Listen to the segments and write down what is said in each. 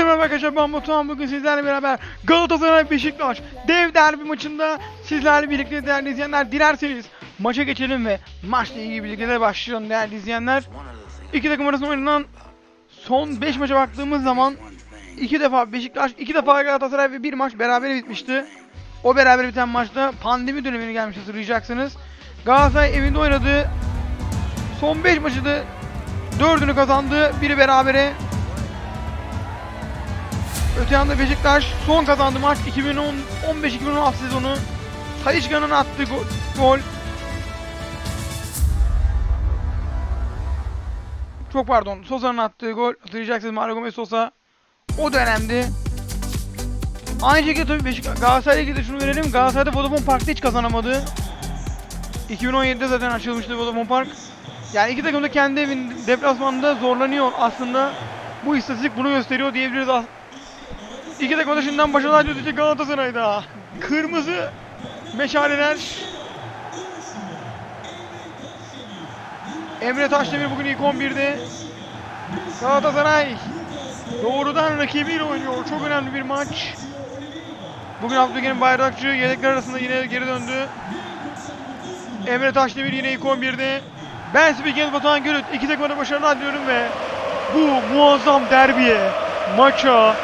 Herkese merhaba arkadaşlar ben Batuhan bugün sizlerle beraber Galatasaray Beşiktaş dev derbi maçında sizlerle birlikte değerli izleyenler dilerseniz maça geçelim ve maçla ilgili bilgilere başlayalım değerli izleyenler. İki takım arasında oynanan son 5 maça baktığımız zaman iki defa Beşiktaş, iki defa Galatasaray ve bir maç beraber bitmişti. O beraber biten maçta pandemi dönemine gelmiş hatırlayacaksınız. Galatasaray evinde oynadığı son 5 maçı da 4'ünü kazandı, biri berabere, Öte yanda Beşiktaş son kazandı maç 2015-2016 sezonu. Talişka'nın attığı go- gol. Çok pardon. Sosa'nın attığı gol. Hatırlayacaksınız Mario Gomez Sosa. O dönemdi. Aynı şekilde tabii Beşiktaş Galatasaray'la ilgili de şunu verelim. Galatasaray'da Vodafone Park'ta hiç kazanamadı. 2017'de zaten açılmıştı Vodafone Park. Yani iki takım da kendi evin deplasmanında zorlanıyor aslında. Bu istatistik bunu gösteriyor diyebiliriz İki takım da şimdiden başarılar diliyoruz Galatasaray'da. Kırmızı meşaleler. Emre Taşdemir bugün ilk 11'de. Galatasaray doğrudan rakibiyle oynuyor. Çok önemli bir maç. Bugün Abdülkerim Bayrakçı yedekler arasında yine geri döndü. Emre Taşdemir yine ilk 11'de. Ben Spiker Batuhan Gürüt. İki takıma da başarılar diliyorum ve bu muazzam derbiye, maça,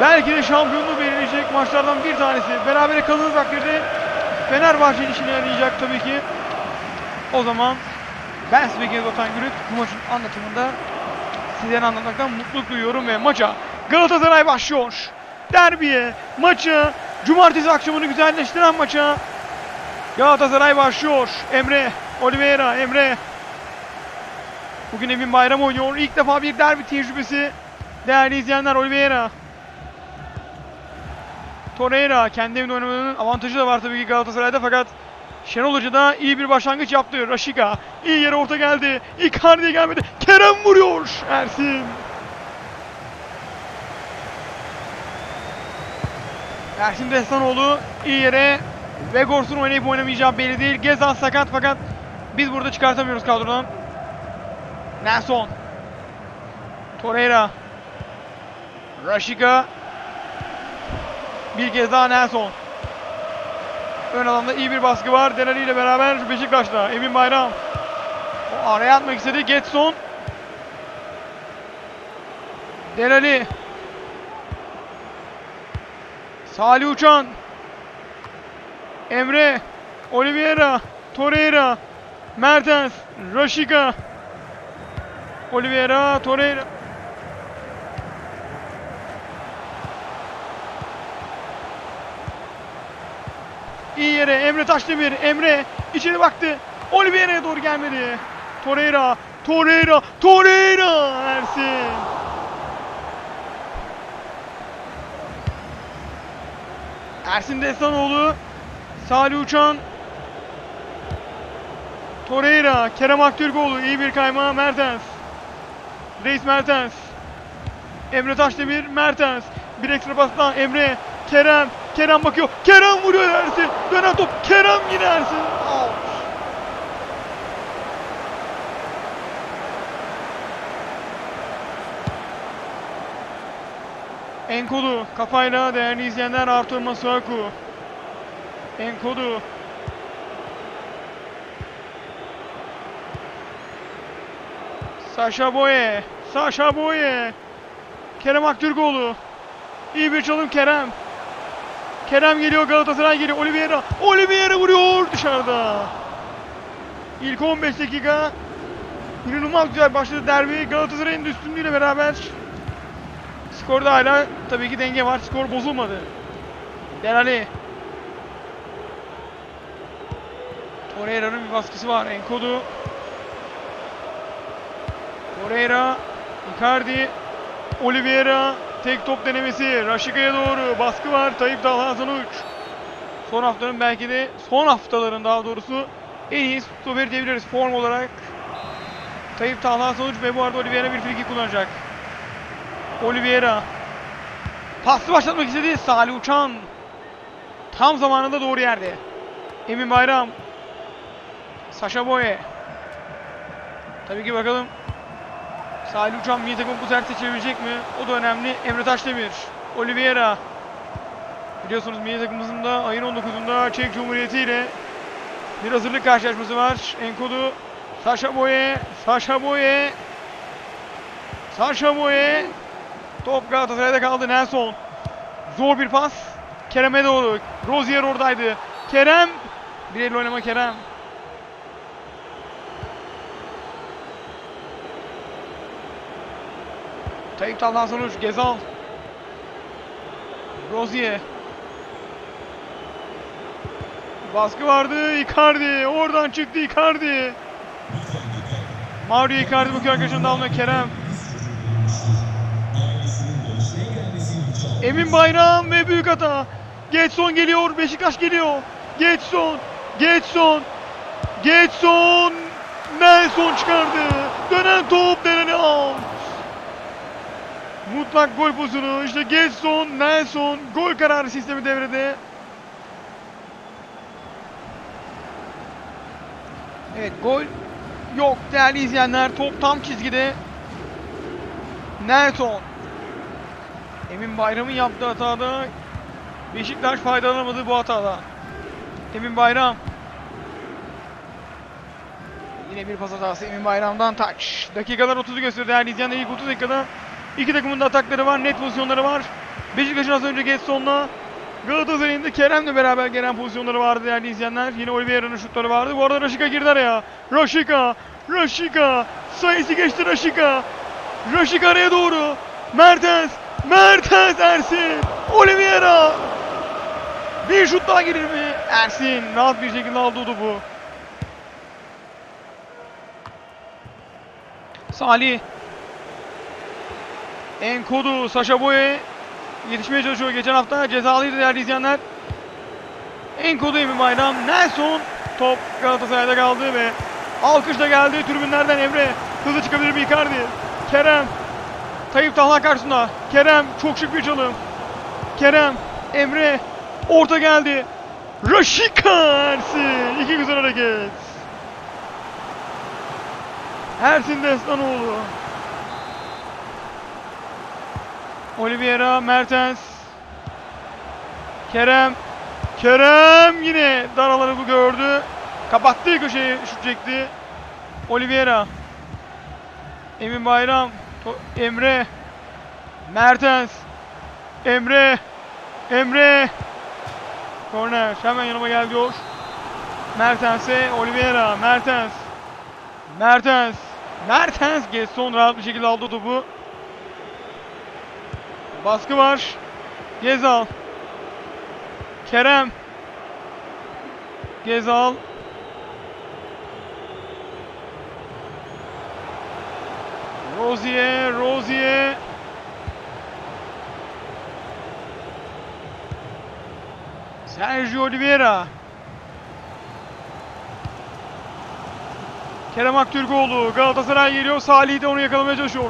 Belki de şampiyonluğu belirleyecek maçlardan bir tanesi. Berabere kalınır takdirde Fenerbahçe'nin işine yarayacak tabii ki. O zaman ben Spiker Otan Gürük bu maçın anlatımında sizlere anlatmaktan mutluluk duyuyorum ve maça Galatasaray başlıyor. Derbiye, maça, cumartesi akşamını güzelleştiren maça Galatasaray başlıyor. Emre, Oliveira, Emre. Bugün Emin Bayram oynuyor. İlk defa bir derbi tecrübesi. Değerli izleyenler Oliveira. Torreira kendi evinde oynamanın avantajı da var tabii ki Galatasaray'da fakat Şenol Hoca da iyi bir başlangıç yaptı. Raşika iyi yere orta geldi. Icardi'ye gelmedi. Kerem vuruyor. Ersin. Ersin Destanoğlu iyi yere Vegors'un oynayıp oynamayacağı belli değil. Gezal sakat fakat biz burada çıkartamıyoruz kadrodan. Nelson. Torreira. Raşika bir kez daha Nelson. Ön alanda iyi bir baskı var. Delali ile beraber Beşiktaş'ta. Emin Bayram. O araya atmak istedi. Getson. Delali. Salih Uçan. Emre. Oliveira. Torreira. Mertens. Raşika. Oliveira. Torreira. İyi yere Emre Taşdemir. Emre içeri baktı. Oliveira'ya doğru gelmedi. Torreira. Torreira. Torreira. Ersin. Ersin Destanoğlu. Salih Uçan. Torreira. Kerem Aktürkoğlu. iyi bir kayma. Mertens. Reis Mertens. Emre Taşdemir. Mertens. Bir ekstra pasla Emre. Kerem. Kerem bakıyor. Kerem vuruyor Ersin. Dönen top. Kerem yine Ersin. Out. Enkodu kafayla değerli izleyenler Artur Masuaku. Enkodu. Sasha Boye. Sasha Boye. Kerem Aktürkoğlu. İyi bir çalım Kerem. Kerem geliyor Galatasaray geliyor. Oliveira. Oliveira vuruyor dışarıda. İlk 15 dakika inanılmaz güzel başladı derbi. Galatasaray'ın üstünlüğüyle beraber skorda hala tabii ki denge var. Skor bozulmadı. Delali. Torreira'nın bir baskısı var. Enkodu. Torreira. Icardi. Oliveira. Tek top denemesi. Raşika'ya doğru. Baskı var. Tayyip Talha Sanuç. Son haftanın belki de son haftaların daha doğrusu en iyi stoperi diyebiliriz form olarak. Tayyip Talha Sanuç ve bu arada Oliveira bir friki kullanacak. Oliveira. Paslı başlatmak istedi. Salih Uçan. Tam zamanında doğru yerde. Emin Bayram. Sasha Boye. Tabii ki bakalım Salih Uçan milli takım bu sefer seçebilecek mi? O da önemli. Emre Taşdemir. Oliveira. Biliyorsunuz milli takımımızın da ayın 19'unda Çek Cumhuriyeti ile bir hazırlık karşılaşması var. Enkodu. Sasha Boye. Sasha Boye. Sasha Boye. Top Galatasaray'da kaldı. Nelson. Zor bir pas. Kerem'e doğru. Rozier oradaydı. Kerem. Bir elle oynama Kerem. Tayyip Talhan sonuç. Gezal. Rozier. Baskı vardı. Icardi. Oradan çıktı Icardi. Mario Icardi bu arkadaşını da almıyor Kerem. Emin Bayram ve büyük hata. Getson geliyor. Beşiktaş geliyor. Getson. Getson. Getson. Nelson çıkardı. Dönen top deneni out. Mutlak gol pozisyonu. İşte Getson, Nelson. Gol kararı sistemi devrede. Evet gol yok değerli izleyenler. Top tam çizgide. Nelson. Emin Bayram'ın yaptığı hatada Beşiktaş faydalanamadı bu hatada. Emin Bayram. Yine bir pas hatası Emin Bayram'dan taç. Dakikalar 30'u gösteriyor değerli izleyenler. İlk 30 dakikada iki takımın da atakları var, net pozisyonları var. Beşiktaş'ın az önce Getson'la Galatasaray'ın da Kerem'le beraber gelen pozisyonları vardı değerli izleyenler. Yine Oliveira'nın şutları vardı. Bu arada Raşika girdi araya. Raşika, Raşika, sayısı geçti Raşika. Raşika araya doğru. Mertens, Mertens Ersin, Oliveira. Bir şut daha gelir mi? Ersin rahat bir şekilde aldı topu. Salih. Enkodu, Saşa Boye yetişmeye çalışıyor. Geçen hafta cezalıydı değerli izleyenler. Enkodu Emin Bayram. Nelson. Top Galatasaray'da kaldı ve alkış da geldi tribünlerden Emre. Hızlı çıkabilir mi Icardi? Kerem. Tayyip Talha karşısında. Kerem çok şık bir çalım. Kerem. Emre. Orta geldi. Raşika Ersin. İki güzel hareket. Ersin Destanoğlu. Oliveira, Mertens. Kerem. Kerem yine dar alanı bu gördü. Kapattığı köşeyi şut çekti. Oliveira. Emin Bayram. Emre. Mertens. Emre. Emre. Korner. Hemen yanıma gel diyor. Mertens'e Oliveira. Mertens. Mertens. Mertens. Gesson rahat bir şekilde aldı topu. Baskı var. Gezal. Kerem. Gezal. Rozier, Rozier. Sergio Oliveira. Kerem Aktürkoğlu. Galatasaray geliyor. Salih de onu yakalamaya çalışıyor.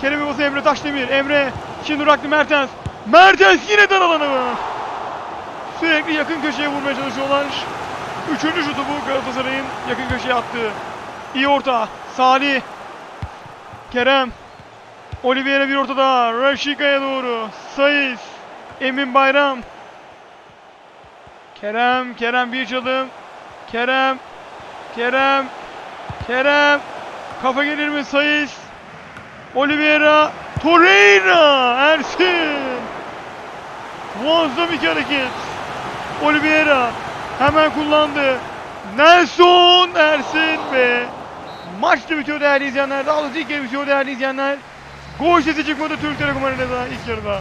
Kerem babası Emre Taşdemir. Emre. Şimdi bıraktı Mertens. Mertens yine dar alanı. Sürekli yakın köşeye vurmaya çalışıyorlar. Üçüncü şutu bu Galatasaray'ın yakın köşeye attığı. İyi orta. Salih. Kerem. Oliveira bir orta daha. Raşika'ya doğru. Sayıs. Emin Bayram. Kerem. Kerem bir çalım. Kerem. Kerem. Kerem. Kafa gelir mi Sayıs? Oliveira. Torreira. Ersin. Muazzam iki hareket. Oliveira hemen kullandı. Nelson Ersin ve maç da bitiyor değerli izleyenler. Daha doğrusu ilk yarı bitiyor değerli izleyenler. Gol sesi çıkmadı Türk Telekom Arena'da ilk yarıda.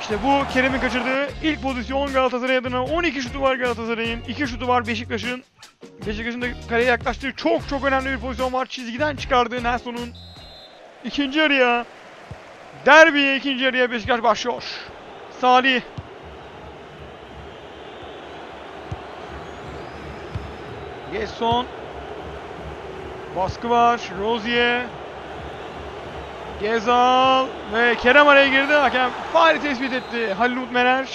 İşte bu Kerem'in kaçırdığı ilk pozisyon Galatasaray adına 12 şutu var Galatasaray'ın. 2 şutu var Beşiktaş'ın. Beşiktaş'ın da kaleye yaklaştığı çok çok önemli bir pozisyon var. Çizgiden çıkardığı Nelson'un ikinci yarıya Derbiye ikinci yarıya Beşiktaş başlıyor. Salih. Gesson. Baskı var. Rozier. Gezal ve Kerem araya girdi. Hakem faali tespit etti. Halil Umut Mener.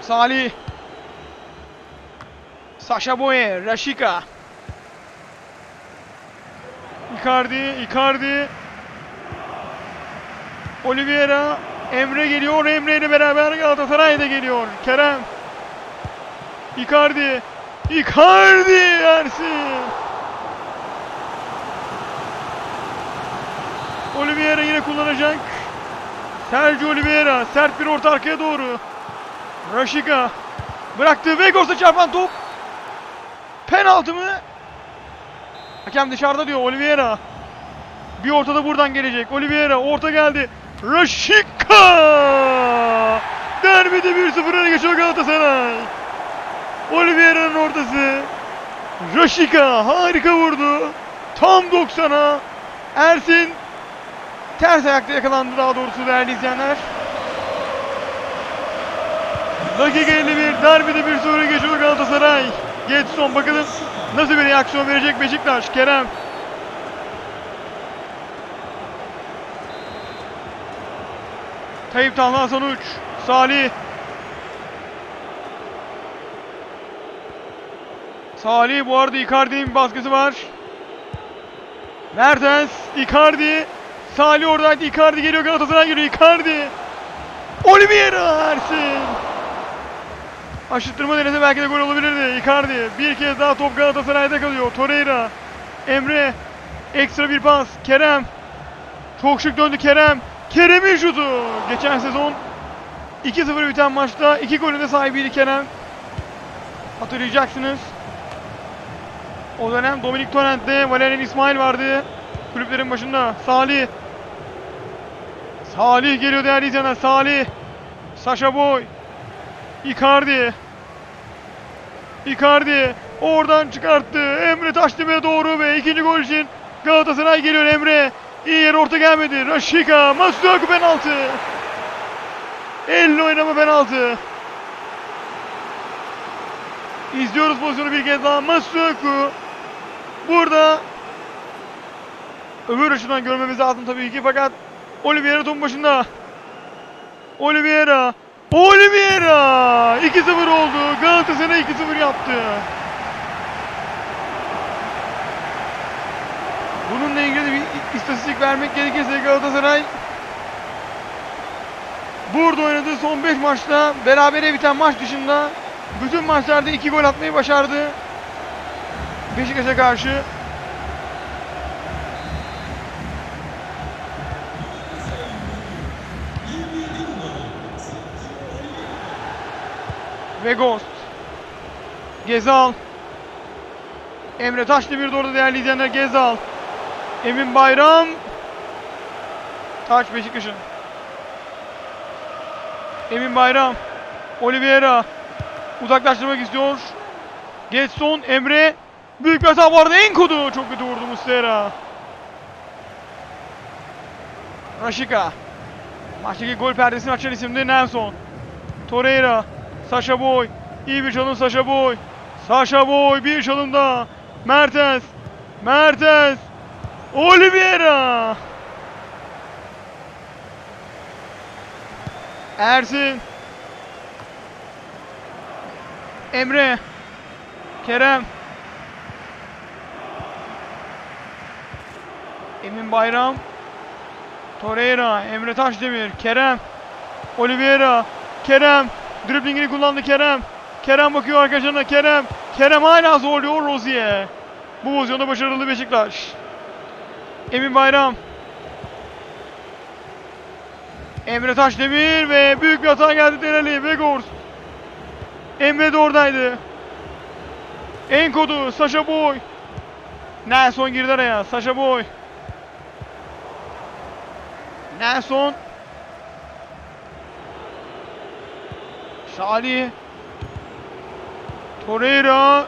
Salih. Sasha Boye, Raşika. Icardi, Icardi. Oliveira, Emre geliyor. Emre ile beraber Galatasaray da geliyor. Kerem. Icardi. Icardi Ersin. Oliveira yine kullanacak. Sergio Oliveira sert bir orta arkaya doğru. Rashica bıraktı. Vegos'a çarpan top. Penaltı mı? Hakem dışarıda diyor Oliveira. Bir ortada buradan gelecek. Oliveira orta geldi. Rashica! Derbide 1-0 öne geçiyor Galatasaray. Oliveira'nın ortası. Rashica harika vurdu. Tam 90'a. Ersin ters ayakta yakalandı daha doğrusu değerli izleyenler. Dakika 51 derbide 1-0 geçiyor Galatasaray. Getson bakalım nasıl bir reaksiyon verecek Beşiktaş. Kerem. Tayyip Talha Sonuç. Salih. Salih bu arada Icardi'nin baskısı var. Mertens, Icardi. Salih oradaydı. Icardi geliyor Galatasaray geliyor. Icardi. Oliveira Ersin. Aşıttırma denese belki de gol olabilirdi. Icardi. Bir kez daha top Galatasaray'da kalıyor. Torreira. Emre. Ekstra bir pas. Kerem. Çok şık döndü Kerem. Kerem'in şutu. Geçen sezon 2-0 biten maçta 2 golün de sahibiydi Kerem. Hatırlayacaksınız. O dönem Dominik Torrent'le Valerian İsmail vardı. Kulüplerin başında. Salih. Salih geliyor değerli izleyenler. Salih. Sasha Boy. Icardi. Icardi. Oradan çıkarttı. Emre Taşdemir'e doğru ve ikinci gol için Galatasaray geliyor Emre. İyi yer orta gelmedi. Rashica. Masuaku penaltı. Elle oynama penaltı. İzliyoruz pozisyonu bir kez daha. Masuaku. Burada öbür açıdan görmemiz lazım tabii ki fakat Oliveira top başında. Oliveira. Oliveira! 2-0 oldu. Galatasaray 2-0 yaptı. Bununla ilgili bir istatistik vermek gerekirse Galatasaray burada oynadığı son 5 maçta berabere biten maç dışında bütün maçlarda 2 gol atmayı başardı. Beşiktaş'a karşı. Ve Ghost. Gezal. Emre Taşdemir de orada değerli izleyenler Gezal. Emin Bayram. Taç Beşiktaş'ın. Emin Bayram. Oliveira. Uzaklaştırmak istiyor. Getson, Emre. Büyük bir hata bu arada Enkodu. Çok kötü vurdu Muslera. Rashica. Maçtaki gol perdesini açan isimde Nelson. Torreira. Sasha Boy. İyi bir çalım Sasha Boy. Sasha Boy bir çalım daha. Mertens. Mertens. Oliveira. Ersin. Emre. Kerem. Emin Bayram. Torreira. Emre Taşdemir. Kerem. Oliveira. Kerem. Driblingini kullandı Kerem. Kerem bakıyor arkadaşlarına. Kerem. Kerem hala zorluyor Rozier. Bu pozisyonda başarılı Beşiktaş. Emin Bayram. Emre Taşdemir ve büyük bir hata geldi Delali. Vegors. Emre de oradaydı. Enkodu, Sasha Boy. Nelson girdi araya. Sasha Boy. Nelson. Salih. Torreira.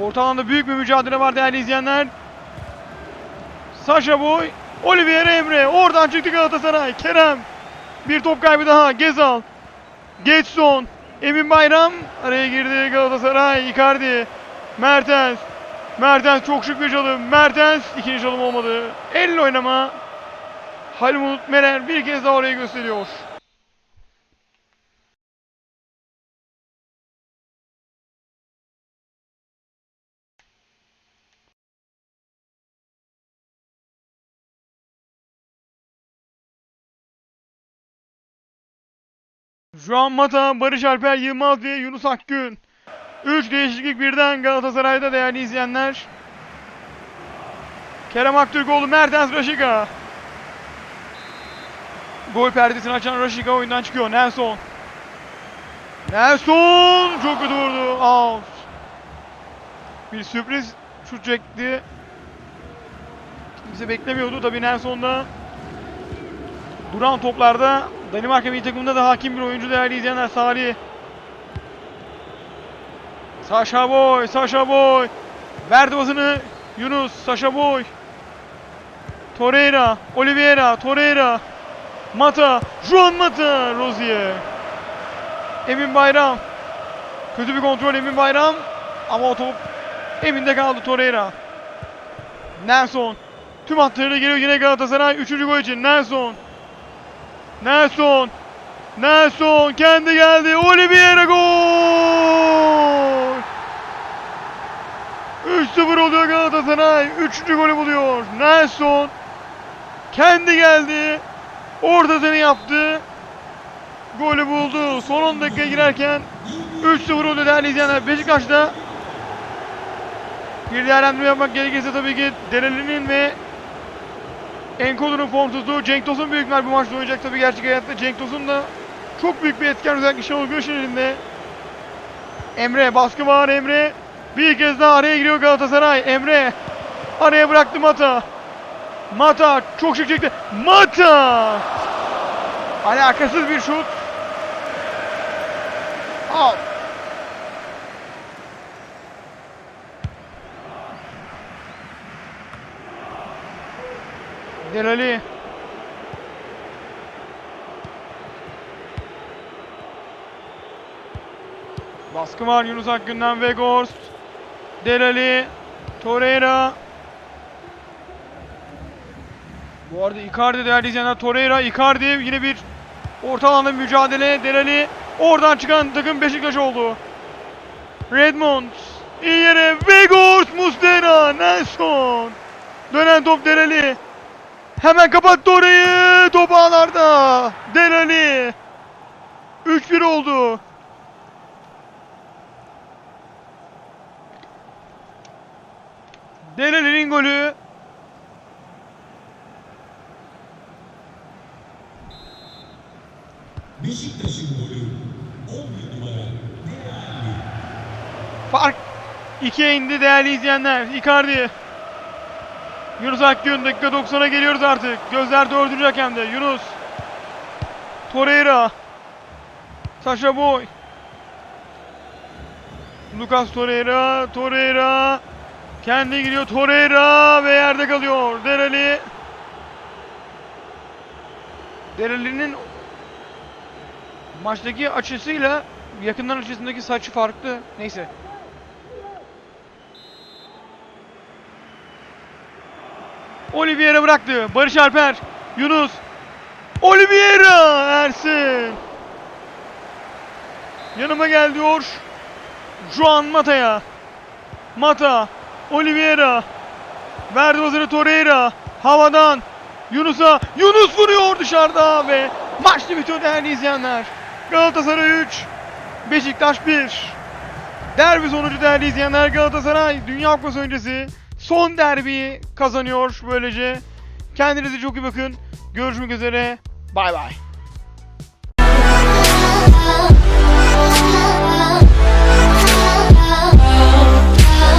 Orta alanda büyük bir mücadele var değerli izleyenler. Sasha Boy. Olivier Emre. Oradan çıktı Galatasaray. Kerem. Bir top kaybı daha. Gezal. Getson. Emin Bayram. Araya girdi Galatasaray. Icardi. Mertens. Mertens çok şık bir çalım. Mertens ikinci çalım olmadı. Elle oynama. Halimut Merer bir kez daha orayı gösteriyor. Juan Mata, Barış Alper Yılmaz ve Yunus Akgün. 3 değişiklik birden Galatasaray'da değerli izleyenler. Kerem Aktürkoğlu, Mertens Raşika. Gol perdesini açan Raşika oyundan çıkıyor. Nelson. Nelson çok kötü vurdu. Out. Bir sürpriz şut çekti. Kimse beklemiyordu. Tabii Nelson da duran toplarda Danimarka milli takımında da hakim bir oyuncu değerli izleyenler. Salih. Sasha Boy, Sasha Boy. Verdi basını Yunus, Sasha Boy. Torreira, Oliveira, Torreira. Mata, Juan Mata, Rozier. Emin Bayram. Kötü bir kontrol Emin Bayram. Ama o top Emin'de kaldı Torreira. Nelson. Tüm hatlarıyla geliyor yine Galatasaray. Üçüncü gol için Nelson. Nelson. Nelson kendi geldi. Oliveira gol. 3-0 oluyor Galatasaray. Üçüncü golü buluyor. Nelson. Kendi geldi. Ortasını yaptı. Golü buldu. Son 10 dakika girerken 3-0 oluyor değerli izleyenler. Beşiktaş'ta bir değerlendirme yapmak gerekirse tabii ki Delali'nin ve Enkodu'nun formsuzluğu. Cenk Tosun büyük bu maçta oynayacak tabii gerçek hayatta. Cenk Tosun da çok büyük bir etken özellikle Şenol Güneş'in elinde. Emre baskı var Emre. Bir kez daha araya giriyor Galatasaray. Emre araya bıraktı Mata. Mata çok şık çekti. Mata! Alakasız bir şut. Al. Delali. Baskı var Yunus Akgün'den Weghorst. Delali. Torreira. Bu arada Icardi değerli izleyenler Torreira, Icardi yine bir orta alanda mücadele. Delali oradan çıkan takım Beşiktaş oldu. Redmond iyi yere Weghorst, Muslera, Nelson. Dönen top Delali. Hemen kapattı orayı. Top ağlarda. Delali. 3-1 oldu. Delali'nin golü. Beşiktaş'ın golü 11 numara Değerli. Fark 2'ye indi değerli izleyenler. Icardi. Yunus Akgün dakika 90'a geliyoruz artık. Gözler 4. hakemde. Yunus. Torreira. Sasha Boy. Lucas Torreira. Torreira. Kendi gidiyor Torreira ve yerde kalıyor. Dereli. Dereli'nin maçtaki açısıyla yakından açısındaki saçı farklı. Neyse. Oliveira bıraktı. Barış Alper. Yunus. Oliveira. Ersin. Yanıma gel diyor. Juan Mata'ya. Mata. Oliveira. Verdi bazını Torreira. Havadan. Yunus'a. Yunus vuruyor dışarıda ve maçlı bitiyor değerli izleyenler. Galatasaray 3. Beşiktaş 1. Derbi sonucu değerli izleyenler Galatasaray Dünya Kupası öncesi son derbiyi kazanıyor böylece. Kendinize çok iyi bakın. Görüşmek üzere. Bay bay.